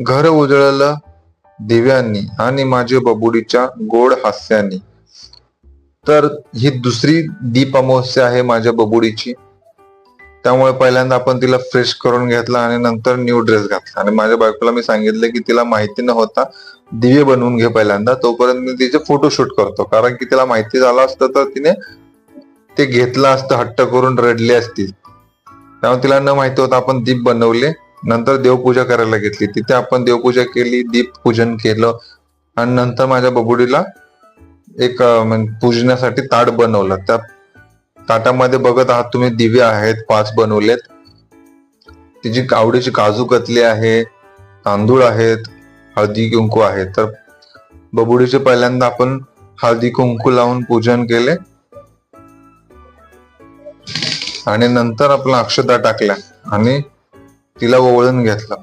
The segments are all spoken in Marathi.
घर उजळलं दिव्यांनी आणि माझ्या बबुडीच्या गोड हास्यानी. तर ही दुसरी दीप अमावस्या आहे माझ्या बबुडीची. त्यामुळे पहिल्यांदा आपण तिला फ्रेश करून घेतला आणि नंतर न्यू ड्रेस घातला. आणि माझ्या बायकोला मी सांगितलं की तिला माहिती न होता दिवे बनवून घे पहिल्यांदा. तोपर्यंत मी तिचे फोटोशूट करतो. कारण की तिला माहिती झालं असतं तर तिने ते घेतलं असतं हट्ट करून रडली असती. त्यामुळे तिला न माहिती होतं आपण दीप बनवले. नंतर देवपूजा करायला घेतली. तिथे आपण देवपूजा केली दीप पूजन केलं आणि नंतर माझ्या बबुडीला एक पूजण्यासाठी ताट बनवलं. त्या ताटामध्ये बघत आहात तुम्ही दिवे आहेत पाच बनवलेत. तिची आवडीची काजू कतली आहे तांदूळ आहेत हळदी कुंकू आहे. तर बबुडीचे पहिल्यांदा आपण हळदी कुंकू लावून पूजन केले. आणि नंतर आपला अक्षता टाकल्या. आणि तिला ओवळून घेतलं.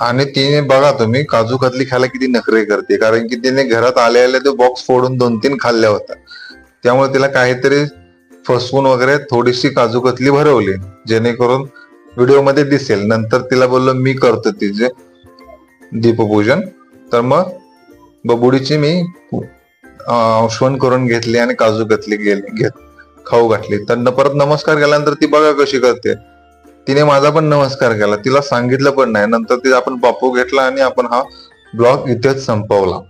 आणि तिने बघा तुम्ही काजू कतली खायला किती नखरे करते. कारण की तिने घरात आले आले तो बॉक्स फोडून दोन तीन खाल्ल्या होत्या. त्यामुळे तिला काहीतरी फसवून वगैरे थोडीशी काजू कतली भरवली. जेणेकरून व्हिडिओमध्ये दिसेल. नंतर तिला बोललो मी करतो तिचे दीपपूजन. तर मग बबुडीची मी शवण औषवण करून घेतली आणि काजू कतली गेली घेत खाऊ घातली. तर परत नमस्कार केल्यानंतर ती बघा कशी करते. तिने माझा पण नमस्कार केला. तिला सांगितलं पण नाही. नंतर तिला आपण बापू घेतला आणि आपण हा ब्लॉग इथेच संपवला.